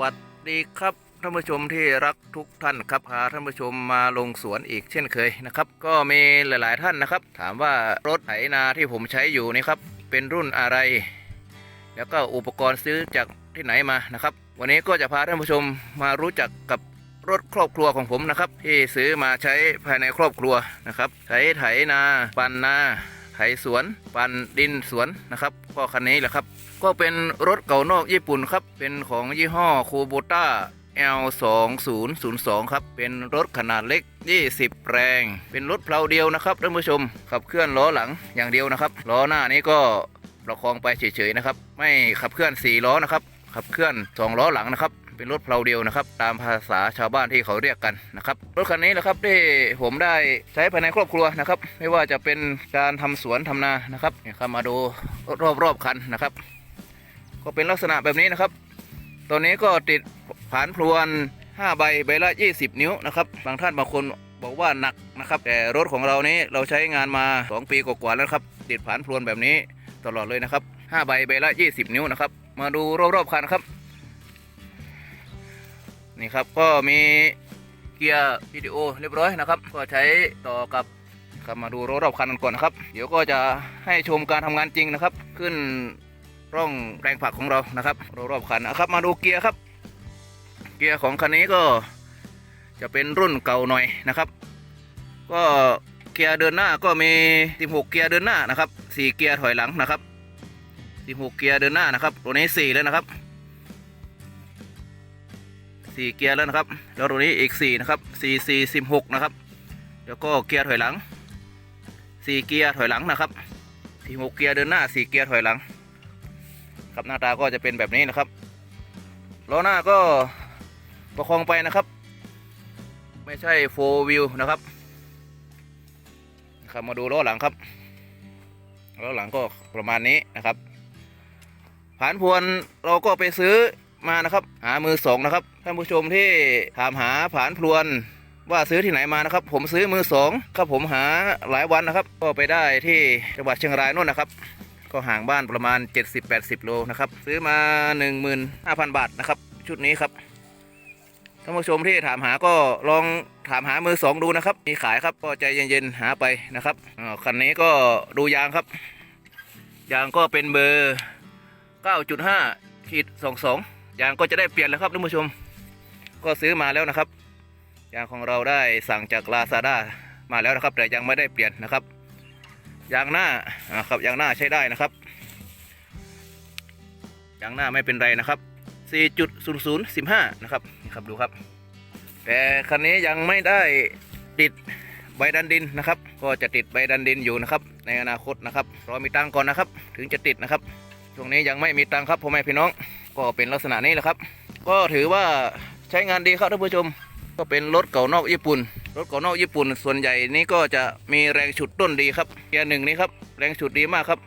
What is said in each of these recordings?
วัสดีครับท่านผู้ชมที่รักทุกท่านครับพาท่านผู้ชมมาลงสวนอีกเช่นเคยนะครับ ก็มีหลาย ๆ ท่านนะครับ ถามว่ารถไถนาที่ผมใช้อยู่นี่ครับเป็นรุ่นอะไร แล้วก็อุปกรณ์ซื้อจากที่ไหนมานะครับ วันนี้ก็จะพาท่านผู้ชมมารู้จักกับรถครอบครัวของผมนะครับ ที่ซื้อมาใช้ภายในครอบครัวนะครับ ใช้ไถนาปั่นนา ไถสวนปั่นดินสวนนะครับก็คันนี้แหละครับ ก็เป็นรถเก่านอกญี่ปุ่นครับ เป็นของยี่ห้อโคูโบต้า L2002 ครับ เป็นรถขนาดเล็ก 20 แรง เป็นรถเพลาเดียวนะครับท่านผู้ชม ขับเคลื่อนล้อหลังอย่างเดียวนะครับ ล้อหน้านี้ก็ประคองไปเฉยๆนะครับ ไม่ขับเคลื่อน 4 ล้อนะครับ ขับเคลื่อน 2 ล้อหลังนะครับ เป็นรถเพลาเดียวนะครับ ตามภาษาชาวบ้านที่เขาเรียกกันนะครับรถคันนี้แหละครับที่ผมได้ใช้ภายในครอบครัวนะครับ ไม่ว่าจะเป็นการทำสวนทำนานะครับเนี่ยครับมาดูรอบๆคันนะครับ ก็เป็นลักษณะแบบนี้นะครับตัวนี้ก็ติดผานพลวน5ใบใบละ 20 นิ้วนะครับบางท่านบางคนบอกว่าหนักนะครับแต่รถของเรานี้เราใช้งานมา 2 ปีกว่าๆแล้วครับติดผานพลวนแบบนี้ตลอดเลยนะครับ5ใบใบละ 20 นิ้วนะครับ มาดูรอบๆคันครับ นี่ครับก็มีเกียร์วิดีโอเรียบร้อยนะครับ ก็ใช้ต่อกับครับมาดูรอบๆคันกันก่อนนะครับ เดี๋ยวก็จะให้ชมการทำงานจริงนะครับ ขึ้นร่องแปลงผักของเรานะครับรอบๆคันนะครับ มาดูเกียร์ครับ เกียร์ของคันนี้ก็จะเป็นรุ่นเก่าหน่อยนะครับ ก็เกียร์เดินหน้าก็มี 16 เกียร์เดินหน้านะครับ 4 เกียร์ถอยหลังนะครับ 16 เกียร์เดินหน้านะครับ ตัวนี้ 4 แล้วนะครับ 4 เกียร์แล้วนะครับ แล้วตัวนี้อีก 4 นะครับ 4 4 16 นะครับ แล้วก็เกียร์ถอยหลัง 4 เกียร์ถอยหลังนะครับ16เกียร์เดินหน้า 4 เกียร์ถอยหลัง ครับหน้าตาก็จะเป็นแบบนี้นะครับ ล้อหน้าก็ประคองไปนะครับ ไม่ใช่โฟวิวนะครับครับมาดูล้อหลังครับล้อหลังก็ประมาณนี้นะครับ ผ่านพวนเราก็ไปซื้อ มานะครับ หามือสองนะครับท่านผู้ชมที่ถามหาผานพลวนว่าซื้อที่ไหนมานะครับ ผมซื้อมือสองครับผมหาหลายวันนะครับ ก็ไปได้ที่จังหวัดเชียงรายนู่นนะครับ ก็ห่างบ้านประมาณ 70-80 โลนะครับซื้อมา 15,000 บาทนะครับ ชุดนี้ครับท่านผู้ชมที่ถามหาก็ลองถามหามือสองดูนะครับ มีขายครับก็ใจเย็นๆหาไปนะครับอ่าคันนี้ก็ดูยางครับ ยางก็เป็นเบอร์ 9.5ขีด22 ยางก็จะได้เปลี่ยนแล้วครับท่านผู้ชม ก็ซื้อมาแล้วนะครับ ยางของเราได้สั่งจากลาซาด้ามาแล้วนะครับ แต่ยังไม่ได้เปลี่ยนนะครับ ยางหน้าอ่าครับยางหน้าใช้ได้นะครับ ยางหน้าไม่เป็นไรนะครับ 4.0015 นะครับนี่ครับดูครับ แต่คันนี้ยังไม่ได้ติดใบดันดินนะครับ ก็จะติดใบดันดินอยู่นะครับ ในอนาคตนะครับรอมีตังก่อนนะครับ ถึงจะติดนะครับช่วงนี้ยังไม่มีตังค์ครับพ่อแม่พี่น้อง ก็เป็นลักษณะนี้แหละครับ ก็ถือว่าใช้งานดีครับท่านผู้ชม ก็เป็นรถเก่านอกญี่ปุ่น รถเก่านอกญี่ปุ่น ส่วนใหญ่นี้ก็จะมีแรงฉุดต้นดีครับเกียร์หนึ่งนี้ครับแรงฉุดดีมากครับ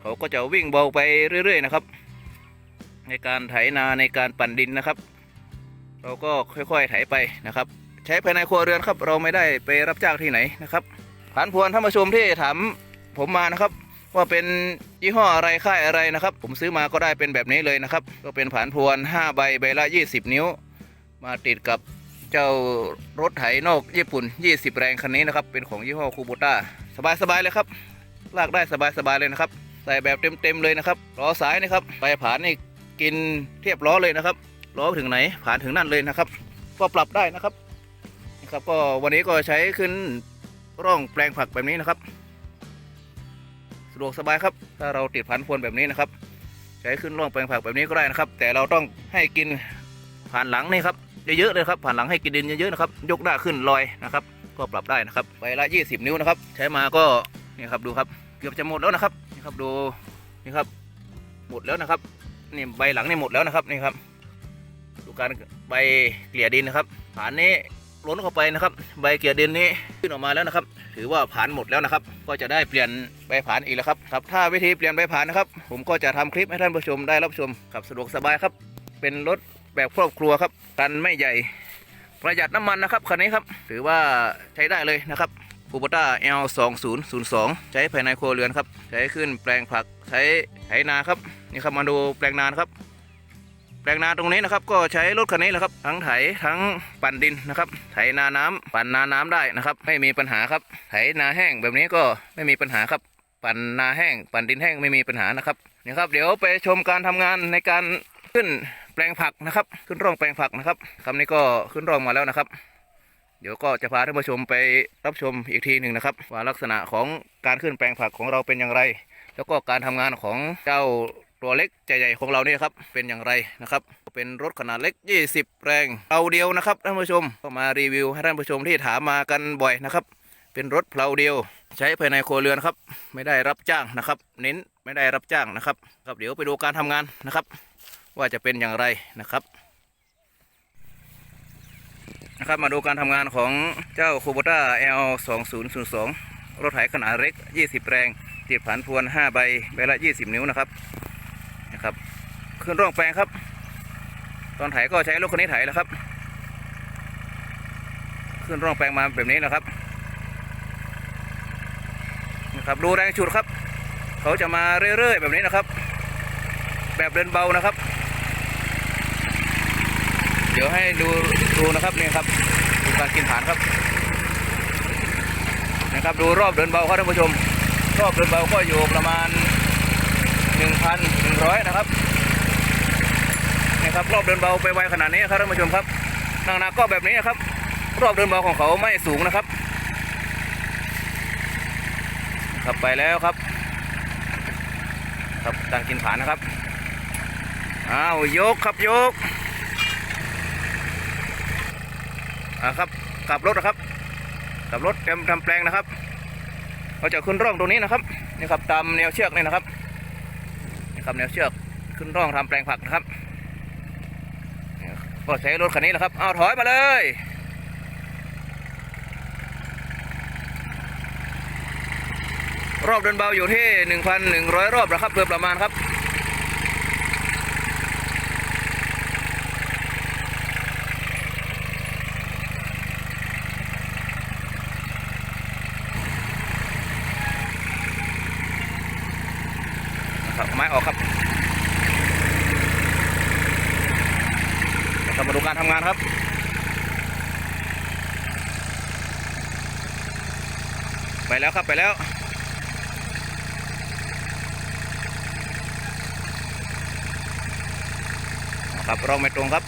เขาก็จะวิ่งเบาไปเรื่อย ๆ นะครับ ในการไถนาในการปั่นดินนะครับ เราก็ค่อยๆไถไปนะครับ ใช้ภายในครัวเรือนครับ เราไม่ได้ไปรับจ้างที่ไหนนะครับผ่านพวนท่านผู้ชมที่ถามผมมานะครับ ว่าเป็นยี่ห้ออะไรค่ายอะไรนะครับ ผมซื้อมาก็ได้เป็นแบบนี้เลยนะครับ ก็เป็นผานพวน 5 ใบใบละ 20 นิ้ว มาติดกับเจ้ารถไถนอกญี่ปุ่น 20 แรงคันนี้นะครับ เป็นของยี่ห้อคูโบต้าสบายๆเลยครับ ลากได้สบายๆเลยนะครับ ใส่แบบเต็มๆเลยนะครับล้อซ้ายนะครับไปผานนี่กินเทียบล้อเลยนะครับล้อถึงไหนผานถึงนั่นเลยนะครับ ก็ปรับได้นะครับนะครับ ก็วันนี้ก็ใช้ขึ้นร่องแปลงผักแบบนี้นะครับ ดวกสบายครับ ถ้าเราติดพันพวนแบบนี้นะครับ ใช้ขึ้นร่องแปลงผักแบบนี้ก็ได้นะครับ แต่เราต้องให้กินผ่านหลังนี่ครับเยอะๆเลยครับผ่านหลังให้กินดินเยอะๆนะครับยกหน้าขึ้นลอยนะครับ ก็ปรับได้นะครับใบละ 20 นิ้วนะครับ ใช้มาก็นี่ครับดูครับเกือบจะหมดแล้วนะครับนี่ครับดูนี่ครับหมดแล้วนะครับนี่ใบหลังนี่หมดแล้วนะครับนี่ครับดูการใบเกลี่ยดินนะครับผานนี้ล้นเข้าไปนะครับ ใบเกลี่ยดินนี้ขึ้นออกมาแล้วนะครับ ถือว่าผ่านหมดแล้วนะครับ ก็จะได้เปลี่ยนใบผานอีกแล้วครับครับ ถ้าวิธีเปลี่ยนใบผานนะครับ ผมก็จะทำคลิปให้ท่านผู้ชมได้รับชมขับสะดวกสบายครับ เป็นรถแบบครอบครัวครับกันไม่ใหญ่ ประหยัดน้ำมันนะครับคันนี้ครับถือว่าใช้ได้เลยนะครับคูโบต้า L 2 0 0 2ใช้ภายในครัวเรือนครับ ใช้ขึ้นแปลงผักใช้ไถนาครับ นี่ครับมาดูแปลงนานครับ แปลงนาตรงนี้นะครับก็ใช้รถคันนี้แหละครับ ทั้งไถทั้งปั่นดินนะครับ ไถนาน้ำปั่นนาน้ำได้นะครับ ไม่มีปัญหาครับ ไถนาแห้งแบบนี้ก็ไม่มีปัญหาครับ ปั่นนาแห้ง ปั่นดินแห้งไม่มีปัญหานะครับนี่ครับ เดี๋ยวไปชมการทำงานในการขึ้นแปลงผักนะครับ ขึ้นร่องแปลงผักนะครับคำนี้ก็ขึ้นร่องมาแล้วนะครับ เดี๋ยวก็จะพาท่านผู้ชมไปรับชมอีกทีหนึ่งนะครับ ว่าลักษณะของการขึ้นแปลงผักของเราเป็นอย่างไร แล้วก็การทำงานของเจ้า ตัวเล็กใจใหญ่ของเราเนี่ยครับเป็นอย่างไรนะครับเป็นรถขนาดเล็ก 20 แรงเราเดียวนะครับท่านผู้ชมก็มารีวิวให้ท่านผู้ชมที่ถามมากันบ่อยนะครับเป็นรถเพลาเดียว ใช้ภายในครัวเรือนครับ ไม่ได้รับจ้างนะครับ เน้นไม่ได้รับจ้างนะครับครับเดี๋ยวไปดูการทำงานนะครับ ว่าจะเป็นอย่างไรนะครับนะครับมาดูการทำงานของเจ้าคูโบต้า L 2 0 0 2รถไถขนาดเล็ก 20 แรงติดผันพวน 5 ใบใบละ 20 นิ้วนะครับ นะครับ ขึ้นร่องแปลงครับ ตอนไถก็ใช้รถคันนี้ไถแล้วครับ ขึ้นร่องแปลงมาแบบนี้นะครับนะครับดูแรงฉุดครับ เขาจะมาเรื่อยๆแบบนี้นะครับ แบบเดินเบานะครับ เดี๋ยวให้ดูดูนะครับนี่ครับดูการกินฐานครับนะครับดูรอบเดินเบาครับท่านผู้ชม รอบเดินเบาก็อยู่ประมาณ 1,100 นะครับนี่ครับรอบเดินเบาไปไวขนาดนี้ครับท่านผู้ชมครับหนักๆก็แบบนี้นะครับ รอบเดินเบาของเขาไม่สูงนะครับขับไปแล้วครับครับการกินฐานนะครับอ้าวยกครับยกอ่าครับกลับรถนะครับกลับรถเต็มทำแปลงนะครับเราจะขึ้นร่องตรงนี้นะครับนี่ครับตามแนวเชือกนี่นะครับ ทำแนวเชือกขึ้นร่องทำแปลงผักนะครับ ก็ใช้รถคันนี้แหละครับ เอาถอยมาเลยรอบเดินเบาอยู่ที่ 1,100 รอบนะครับโดยประมาณครับ นะครับ ไม้ออกครับนะครับมาดูการทำงานครับไปแล้วครับไปแล้วครับร่องไม่ตรงครับ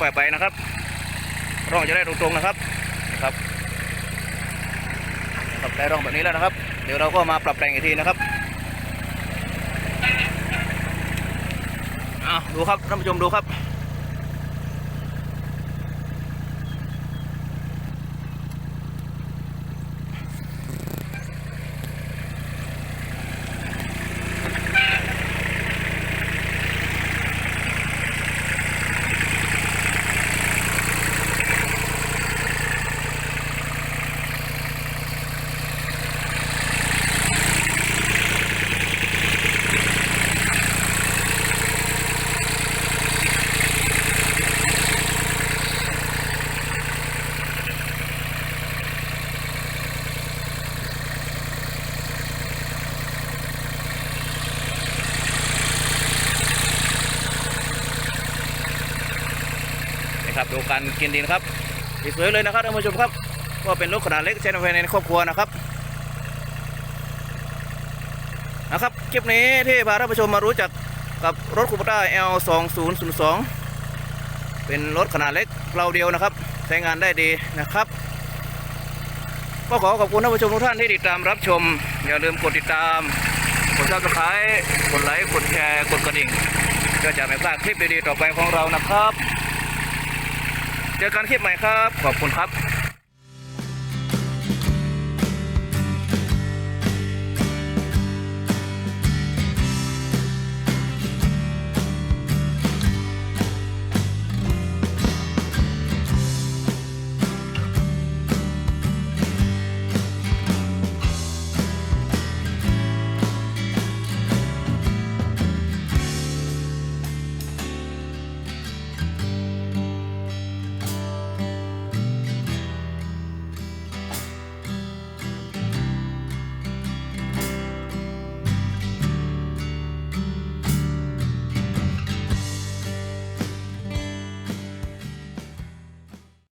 ค่อยๆไปนะครับ ร่องจะได้ตรงๆนะครับนะครับ นะครับได้ร่องแบบนี้แล้วนะครับ เดี๋ยวเราก็มาปรับแต่งอีกทีนะครับอ้าวดูครับท่านผู้ชมดูครับ การกินดินครับสวยเลยนะครับท่านผู้ชมครับก็เป็นรถขนาดเล็กใช้ในภายในครอบครัวนะครับนะครับคลิปนี้ที่พาท่านผู้ชมมารู้จักกับรถคูปต้า L 2 0 0 2เป็นรถขนาดเล็กเราเดียวนะครับ ใช้งานได้ดีนะครับ ก็ขอขอบคุณท่านผู้ชมทุกท่านที่ติดตามรับชม อย่าลืมกดติดตาม กดซับสไครต์กดไลค์ กดแชร์ กดกระดิ่งเพื่อจะไม่พลาดคลิปดีๆต่อไปของเรานะครับ เจอกันคลิปใหม่ครับ ขอบคุณครับ